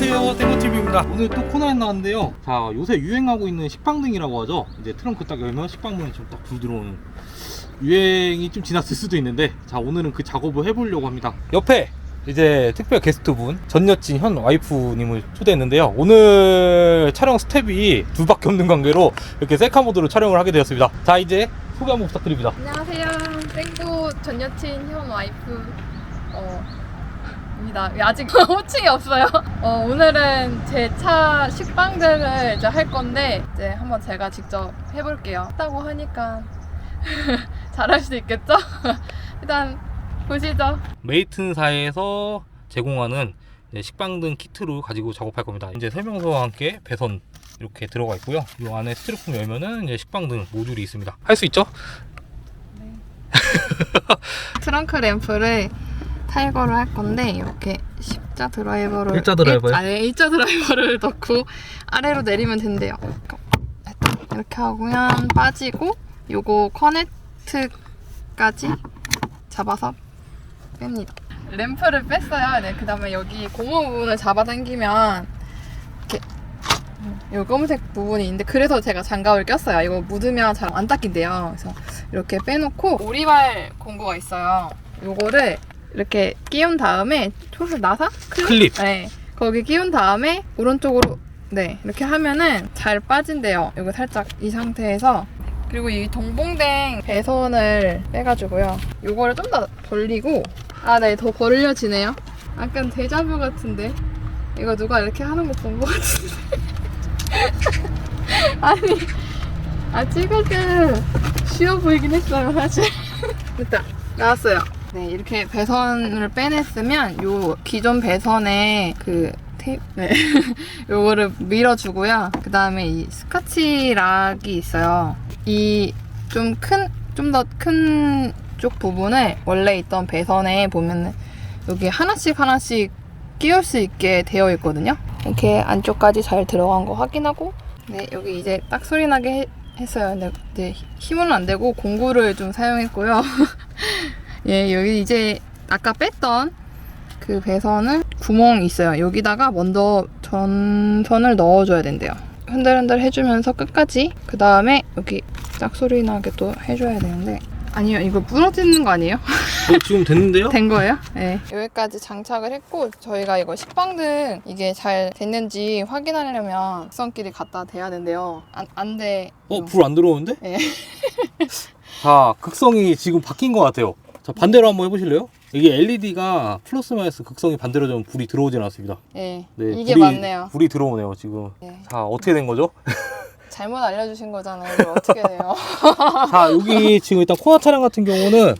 안녕하세요 땡모TV입니다. 오늘 또 코너에 나왔는데요. 자 요새 유행하고 있는 식빵등이라고 하죠? 이제 트렁크 딱 열면 식빵문이 좀딱 불 들어오는 유행이 좀 지났을 수도 있는데 자 오늘은 그 작업을 해보려고 합니다. 옆에 이제 특별 게스트분 전 여친 현 와이프님을 초대했는데요. 오늘 촬영 스텝이 둘밖에 없는 관계로 이렇게 셀카 모드로 촬영을 하게 되었습니다. 자 이제 소개 한번 부탁드립니다. 안녕하세요. 땡도 전 여친 현 와이프. 어 입니다. 아직 호칭이 없어요. 어, 오늘은 제 차 식빵등을 이제 할 건데 이제 한번 제가 직접 해볼게요. 했다고 하니까 잘할 수 있겠죠? 일단 보시죠. 메이튼사에서 제공하는 이제 식빵 등 키트로 가지고 작업할 겁니다. 이제 설명서와 함께 배선 이렇게 들어가 있고요. 이 안에 스티로폼 열면은 이제 식빵 등 모듈이 있습니다. 할 수 있죠? 트렁크 램프를 탈거를 할 건데 이렇게 십자 드라이버를 일자 드라이버요? 일- 아니 일자 드라이버를 넣고 아래로 내리면 된대요. 이렇게 하면 빠지고 요거 커넥트까지 잡아서 뺍니다. 램프를 뺐어요. 네, 그 다음에 여기 고무 부분을 잡아당기면 이렇게 요 검은색 부분이 있는데 그래서 제가 장갑을 꼈어요. 이거 묻으면 잘 안 닦인대요. 그래서 이렇게 빼놓고 오리발 공구가 있어요. 요거를 이렇게 끼운 다음에 초스 나사? 클립. 네. 거기 끼운 다음에 오른쪽으로 네 이렇게 하면은 잘 빠진대요. 이거 살짝 이 상태에서 그리고 이 동봉댕 배선을 빼가지고요. 요거를 좀 더 벌리고 아 네 더 벌려지네요. 약간 데자뷰 같은데 이거 누가 이렇게 하는 거 본 거 같은데 아니 아 찍을 때 쉬워 보이긴 했어요 사실 됐다 나왔어요 네 이렇게 배선을 빼냈으면 요 기존 배선에 그 테이프 네. 요거를 밀어주고요. 그 다음에 이 스카치 락이 있어요. 이 좀 큰 좀 더 큰 쪽 부분을 원래 있던 배선에 보면은 여기 하나씩 하나씩 끼울 수 있게 되어 있거든요. 이렇게 안쪽까지 잘 들어간 거 확인하고 네 여기 이제 딱 소리 나게 해- 했어요. 근데 이제 힘은 안 되고 공구를 좀 사용했고요 예 여기 이제 아까 뺐던 그 배선은 구멍이 있어요 여기다가 먼저 전선을 넣어줘야 된대요 흔들흔들 해주면서 끝까지 그 다음에 여기 짝 소리 나게 또 해줘야 되는데 아니요 이거 부러지는 거 아니에요? 어, 지금 됐는데요? 된 거예요? 네. 여기까지 장착을 했고 저희가 이거 식빵등 이게 잘 됐는지 확인하려면 각선끼리 갖다 대야 된대요. 안, 안 돼. 어, 불 안 들어오는데? 예. 자, 극성이 지금 바뀐 것 같아요. 자, 반대로 한번 해보실래요? 이게 LED가 플러스 마이너스 극성이 반대로 되면 불이 들어오진 않습니다. 예. 네, 이게 불이, 맞네요. 불이 들어오네요, 지금. 예. 자, 어떻게 된 거죠? 잘못 알려주신 거잖아요. 이거 어떻게 돼요? 자, 여기 지금 일단 코나 차량 같은 경우는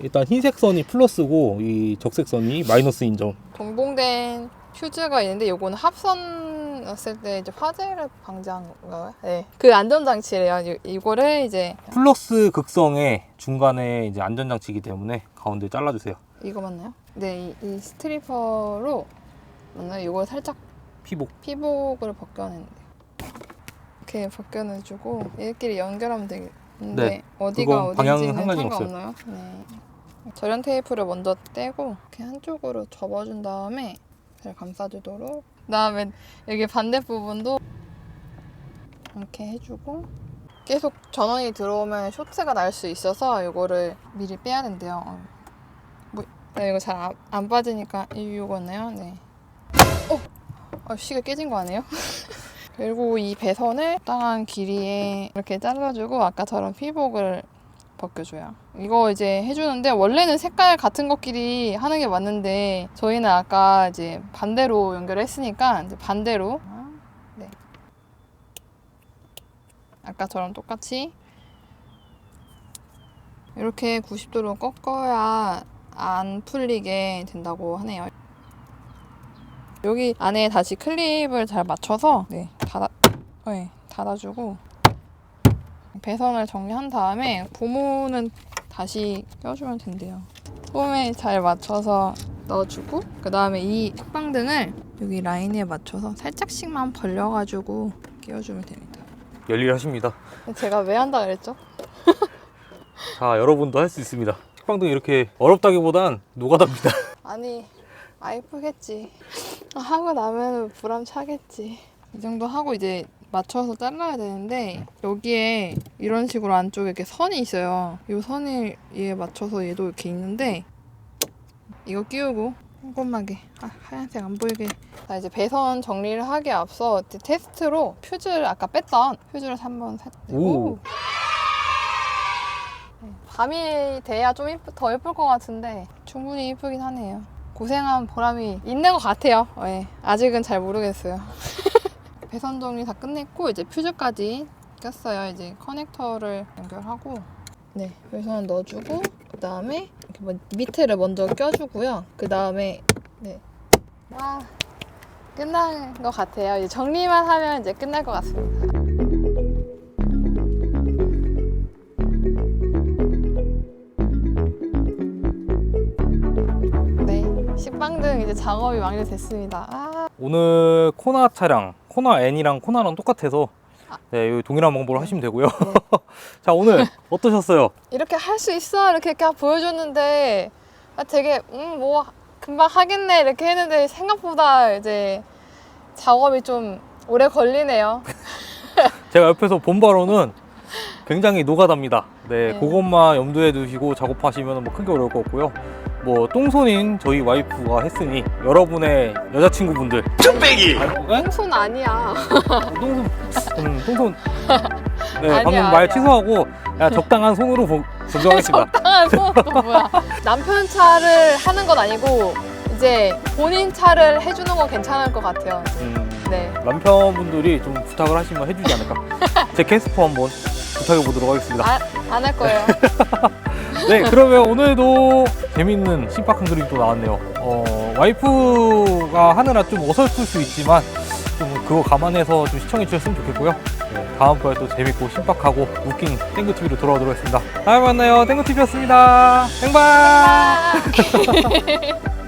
일단 흰색 선이 플러스고 이 적색 선이 마이너스인 점. 동봉된 퓨즈가 있는데 요거는 합선 났을 때 이제 화재를 방지한 건가요? 네. 그 안전장치래요. 이- 이거를 이제 플러스 극성의 중간에 이제 안전장치이기 때문에 가운데 잘라주세요. 이거 맞나요? 네, 이, 이 스트리퍼로 맞나요? 이걸 살짝 피복. 피복을 벗겨내는데 이렇게 벗겨내주고 얘들끼리 연결하면 되겠는데 네, 어디가 그건 방향은 어딘지는 상관이 없어요. 상관없나요? 네. 절연 테이프를 먼저 떼고 이렇게 한쪽으로 접어준 다음에 잘 감싸주도록 그다음에 여기 반대 부분도 이렇게 해주고 계속 전원이 들어오면 쇼트가 날 수 있어서 이거를 미리 빼야 된대요. 어. 뭐, 네, 이거 잘안 빠지니까 이유였네요. 네. 어, 아, 시가 깨진 거 아니에요? 그리고 이 배선을 적당한 길이에 이렇게 잘라주고 아까처럼 피복을 벗겨줘요. 이거 이제 해주는데 원래는 색깔 같은 것끼리 하는 게 맞는데 저희는 아까 이제 반대로 연결했으니까 이제 반대로 네. 아까처럼 똑같이 이렇게 90도로 꺾어야 안 풀리게 된다고 하네요. 여기 안에 다시 클립을 잘 맞춰서 네, 닫아, 네, 닫아주고 배선을 정리한 다음에 고무는 다시 껴주면 된대요. 폼에 잘 맞춰서 넣어주고 그 다음에 이 식빵등을 여기 라인에 맞춰서 살짝씩만 벌려가지고 끼워주면 됩니다. 열일하십니다. 제가 왜 한다 그랬죠? 자, 여러분도 할 수 있습니다. 식빵등 이렇게 어렵다기보단 노가다입니다. 아니 아 예쁘겠지 하고 나면 보람 차겠지. 이 정도 하고 이제 맞춰서 잘라야 되는데 여기에 이런 식으로 안쪽에 이렇게 선이 있어요. 이 선을 얘에 맞춰서 얘도 이렇게 있는데 이거 끼우고 꼼꼼하게 아, 하얀색 안 보이게 자 이제 배선 정리를 하기에 앞서 테스트로 퓨즈를 아까 뺐던 퓨즈를 한번 오. 네, 밤이 돼야 좀 이쁘, 더 예쁠 것 같은데 충분히 이쁘긴 하네요. 고생한 보람이 있는 것 같아요. 네, 아직은 잘 모르겠어요. 배선 정리 다 끝냈고 이제 퓨즈까지 꼈어요. 이제 커넥터를 연결하고 네 배선 넣어주고 그 다음에 뭐 밑에를 먼저 껴주고요. 그 다음에 네 와 끝난 것 같아요. 이제 정리만 하면 이제 끝날 것 같습니다. 네, 식빵등 이제 작업이 완료됐습니다. 아, 오늘 코나 차량, 코나 N이랑 코나랑 똑같아서 아. 네, 여기 동일한 방법으로 하시면 되고요. 네. 자, 오늘 어떠셨어요? 이렇게 할 수 있어 이렇게 이렇게 보여줬는데 아, 되게 음 뭐 금방 하겠네 이렇게 했는데 생각보다 이제 작업이 좀 오래 걸리네요. 제가 옆에서 본 바로는 굉장히 노가다입니다. 네, 네. 그것만 염두에 두시고 작업하시면 뭐 크게 어려울 것 없고요. 뭐 똥손인 저희 와이프가 했으니 여러분의 여자친구분들 쭈빼기! 똥손 아니야. 똥손 음, 똥손 네 아니야, 방금 말 아니야. 취소하고 그냥 적당한 손으로 보- 존중하겠습니다. 적당한 손또 뭐야? 남편 차를 하는 건 아니고 이제 본인 차를 해주는 건 괜찮을 것 같아요. 음, 네. 남편분들이 좀 부탁을 하시면 해주지 않을까. 제 캐스퍼 한번 부탁해 보도록 하겠습니다. 안 할 거예요. 네, 그러면 오늘도 재밌는 신박한 그림이 또 나왔네요. 어, 와이프가 하느라 좀 어설플 수 있지만 좀 그거 감안해서 좀 시청해 주셨으면 좋겠고요. 네, 다음 번에 또 재밌고 신박하고 웃긴 땡구TV로 돌아오도록 하겠습니다. 다음에 만나요. 땡구TV였습니다. 땡바! 아.